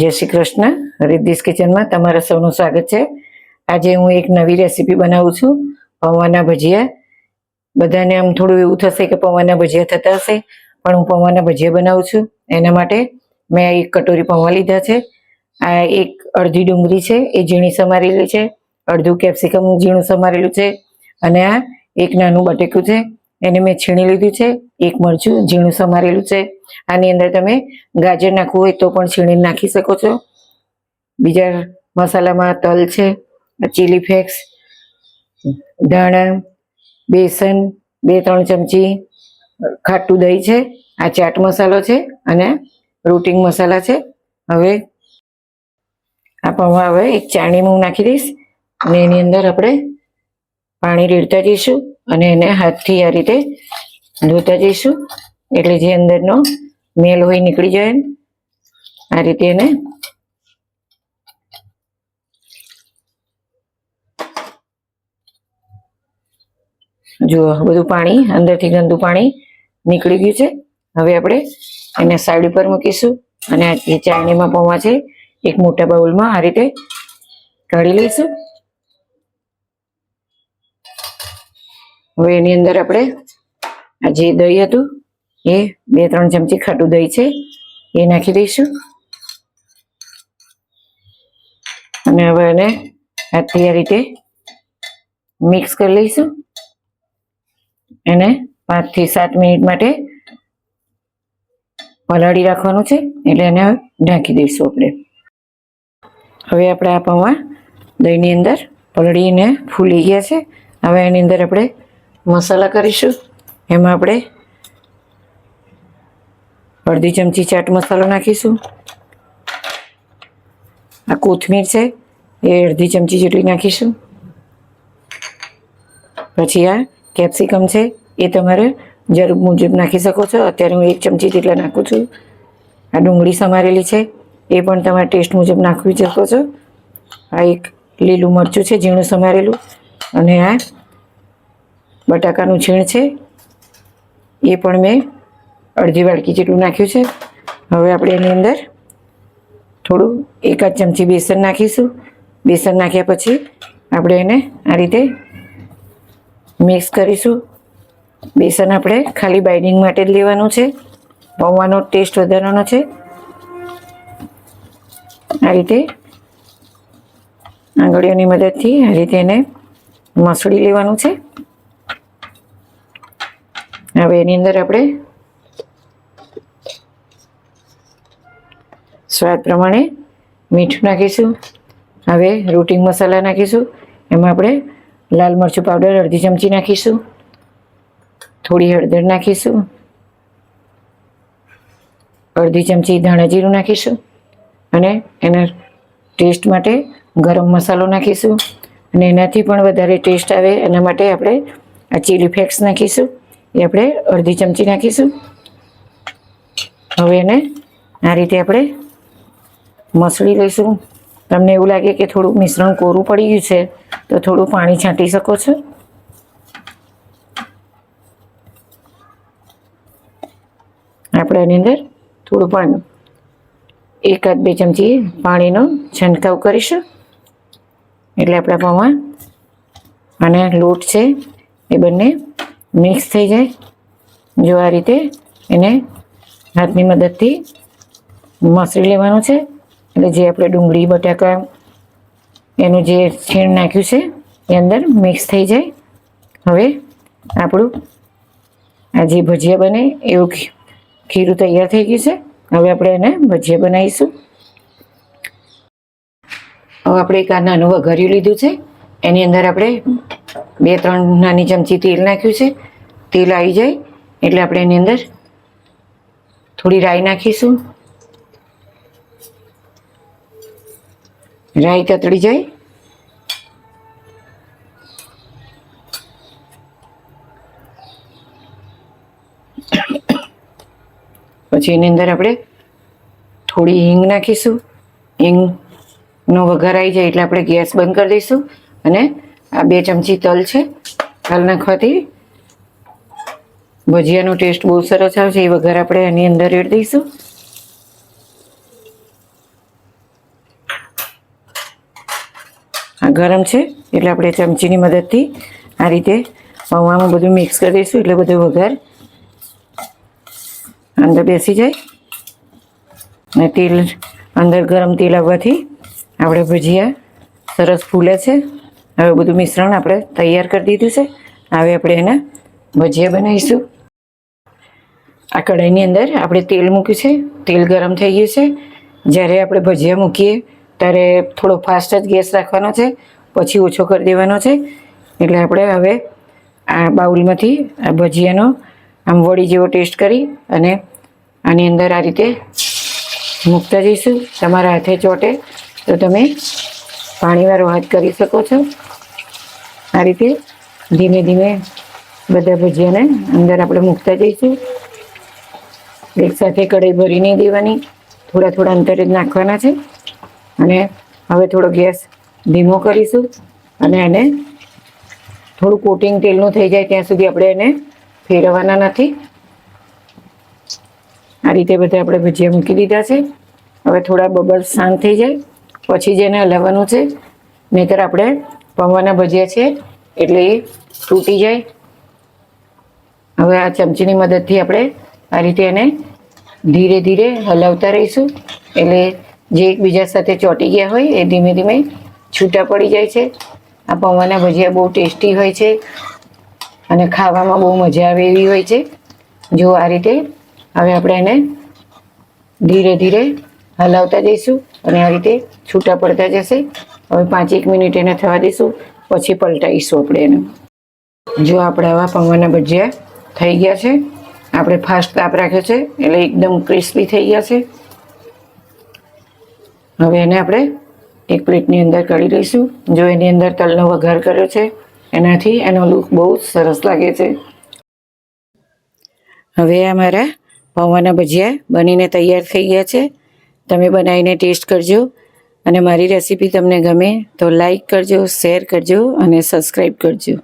જય શ્રી કૃષ્ણ. રિદ્ધિસ કિચનમાં તમારા સૌનું સ્વાગત છે. આજે હું એક નવી રેસીપી બનાવું છું, પૌવાના ભજીયા. બધાને આમ થોડું એવું થશે કે પૌવાના ભજીયા થતા હશે, પણ હું પૌવાના ભજીયા બનાવું છું. એના માટે મેં એક કટોરી પૌવા લીધા છે. આ એક અડધી ડુંગળી છે, એ ઝીણી સમારેલી છે. અડધું કેપ્સિકમ ઝીણું સમારેલું છે. અને આ એક નાનું બટેકું છે. એને મેં છીણી લીધું છે, એક મરચું, ઝીણું સમારેલું છે. આની અંદર તમે ગાજર નાખવું હોય તો પણ છીણીને નાખી શકો છો. બીજા મસાલામાં તલ છે, ચીલી ફ્લેક્સ, ધાણા, બેસન, બે ત્રણ ચમચી ખાટું દહીં છે. આ ચાટ મસાલો છે અને રૂટિંગ મસાલા છે. હવે આ પૌવા હવે એક ચાણીમાં હું નાખી દઈશ અને એની અંદર આપણે પાણી રેડતા જઈશું અને એને હાથથી આ રીતે ધોતા જઈશું. એટલે જે અંદરનો મેલ હોય નીકળી જાય આ રીતે એને જુઓ, બધું પાણી, અંદરથી ગંદુ પાણી નીકળી ગયું છે. હવે આપણે એને સાઈડ ઉપર મૂકીશું અને જે ચાળણીમાં પૌવા છે, એક મોટા બાઉલમાં આ રીતે કાઢી લઈશું. હવે એની અંદર આપણે આ જે દહીં હતું, એ બે ત્રણ ચમચી ખાટું દહીં છે, એ નાખી દઈશું. અને હવે એને હાથથી આ રીતે મિક્સ કરી લઈશું. એને પાંચથી સાત મિનિટ માટે પલાળી રાખવાનું છે, એટલે એને ઢાંકી દઈશું આપણે. હવે આપણે આ પૌવા દહીંની અંદર પલળીને ફૂલી ગયા છે. હવે એની અંદર આપણે મસાલા કરીશું. એમાં આપણે અડધી ચમચી ચાટ મસાલો નાખીશું. આ કોથમીર છે, એ અડધી ચમચી જેટલી નાખીશું. પછી આ કેપ્સિકમ છે, એ તમારે જરૂર મુજબ નાખી શકો છો. અત્યારે હું એક ચમચી જેટલા નાખું છું. આ ડુંગળી સમારેલી છે, એ પણ તમારે ટેસ્ટ મુજબ નાખવી શકો છો. આ એક લીલું મરચું છે, ઝીણું સમારેલું. અને આ બટાકાનું છીણ છે. એ પણ મેં અડધી વાડકી જેટલું નાખ્યું છે. હવે આપણે એની અંદર થોડું એકાદ ચમચી બેસન નાખીશું. બેસન નાખ્યા પછી આપણે એને આ રીતે મિક્સ કરીશું. બેસન આપણે ખાલી બાઇડિંગ માટે જ લેવાનું છે. પૌવાનો ટેસ્ટ વધારવાનો છે. આ રીતે આંગળીઓની મદદથી આ રીતે એને મસળી લેવાનું છે. હવે એની અંદર આપણે સ્વાદ પ્રમાણે મીઠું નાખીશું. હવે રૂટિંગ મસાલા નાખીશું. એમાં આપણે લાલ મરચું પાવડર અડધી ચમચી નાખીશું. થોડી હળદર નાખીશું. અડધી ચમચી ધાણા જીરું નાખીશું. અને એના ટેસ્ટ માટે ગરમ મસાલો નાખીશું. અને એનાથી પણ વધારે ટેસ્ટ આવે એના માટે આપણે આ ચીલી ફ્લેક્સ નાખીશું. એ આપણે અડધી ચમચી નાખીશું. હવે એને આ રીતે આપણે મસળી લઈશું. તમને એવું લાગે કે થોડું મિશ્રણ કોરું પડી ગયું છે, તો થોડું પાણી છાંટી શકો છો. આપણે એની અંદર થોડું પાણી એકાદ બે ચમચી પાણીનો છંટકાવ કરીશું. એટલે આપણા પૌવા અને લોટ છે, એ બંને મિક્સ થઈ જાય. જો આ રીતે એને હાથની મદદથી મસળી લેવાનું છે. એટલે જે આપણે ડુંગળી, બટાકા, એનું જે છીણ નાખ્યું છે, એ અંદર મિક્સ થઈ જાય. હવે આપણું આ જે ભજીયા બને એવું ખીરું તૈયાર થઈ ગયું છે. હવે આપણે એને ભજીયા બનાવીશું. હવે આપણે એક આ નાનું વઘાર્યું લીધું છે. એની અંદર આપણે બે ત્રણ નાની ચમચી તેલ નાખ્યું છે. તેલ આવી જાય એટલે આપણે એની અંદર થોડી રાઈ નાખીશું. રાઈ તતડી જાય. પછી એની અંદર આપણે થોડી હિંગ નાખીશું. હિંગનો વઘાર આવી જાય એટલે આપણે ગેસ બંધ કરી દઈશું અને આ બે ચમચી તલ છે. તલ નાખવાથી ભજીયાનો ટેસ્ટ બહુ સરસ આવે છે એ વગર આપણે એની અંદર એડ દઈશું. આ ગરમ છે, એટલે આપણે ચમચીની મદદથી આ રીતે પૌવામાં બધું મિક્સ કરી દઈશું, એટલે બધું વઘાર અંદર બેસી જાય. અને તેલ, અંદર ગરમ તેલ આવવાથી આપણે ભજીયા સરસ ફૂલે છે. હવે બધું મિશ્રણ આપણે તૈયાર કરી દીધું છે. હવે આપણે એના ભજીયા બનાવીશું. આ કઢાઈની અંદર આપણે તેલ મૂક્યું છે. તેલ ગરમ થઈ ગયું છે. જ્યારે આપણે ભજીયા મૂકીએ, ત્યારે થોડો ફાસ્ટ જ ગેસ રાખવાનો છે. પછી ઓછો કરી દેવાનો છે. એટલે આપણે હવે આ બાઉલમાંથી આ ભજીયાનો આમ વળી જેવો ટેસ્ટ કરી અને આની અંદર આ રીતે મૂકતા જઈશું. તમારા હાથે ચોટે તો તમે પાણીવાળો હાથ કરી શકો છો. આ રીતે ધીમે ધીમે બધા ભજીયાને અંદર આપણે મૂકતા જઈશું. એક સાથે કઢાઈ ભરી નહીં દેવાની. થોડા થોડા અંતરે જ નાખવાના છે. અને હવે થોડો ગેસ ધીમો કરીશું અને એને થોડું કોટિંગ તેલનું થઈ જાય ત્યાં સુધી આપણે એને ફેરવવાના નથી. આ રીતે બધા આપણે ભજીયા મૂકી દીધા છે. હવે થોડા બબલ્સ શાંત થઈ જાય. પછી જેને હલાવવાનું છે, નહીતર આપણે પૌવાના ભજીયા છે, એટલે એ તૂટી જાય. હવે આ ચમચીની મદદથી આપણે આ રીતે એને ધીરે ધીરે હલાવતા રહીશું. એટલે જે એકબીજા સાથે ચોંટી ગયા હોય, એ ધીમે ધીમે છૂટા પડી જાય છે. આ પૌવાના ભજીયા બહુ ટેસ્ટી હોય છે અને ખાવામાં બહુ મજા આવે એવી હોય છે. જો આ રીતે હવે આપણે એને ધીરે ધીરે હલાવતા જઈશું અને આ રીતે છૂટા પડતા જશે. હવે પાંચ એક મિનિટ એને થવા દઈશું, પછી પલટાવીશું આપણે એને. જો આપણે આવા પૌવાના ભજીયા થઈ ગયા છે, આપણે ફાસ્ટ તાપ રાખ્યો છે, એટલે એકદમ ક્રિસ્પી થઈ ગયા છે. હવે એને આપણે એક પ્લેટની અંદર કાઢી લઈશું. જો એની અંદર તલનો વઘાર કર્યો છે, એનાથી એનો લુક બહુ સરસ લાગે છે. હવે આ મારા પૌવાના ભજીયા બનીને તૈયાર થઈ ગયા છે. તમે બનાવીને ટેસ્ટ કરજો. અને મારી રેસીપી તમને ગમે તો લાઈક કરજો શેર કરજો અને સબસ્ક્રાઈબ કરજો.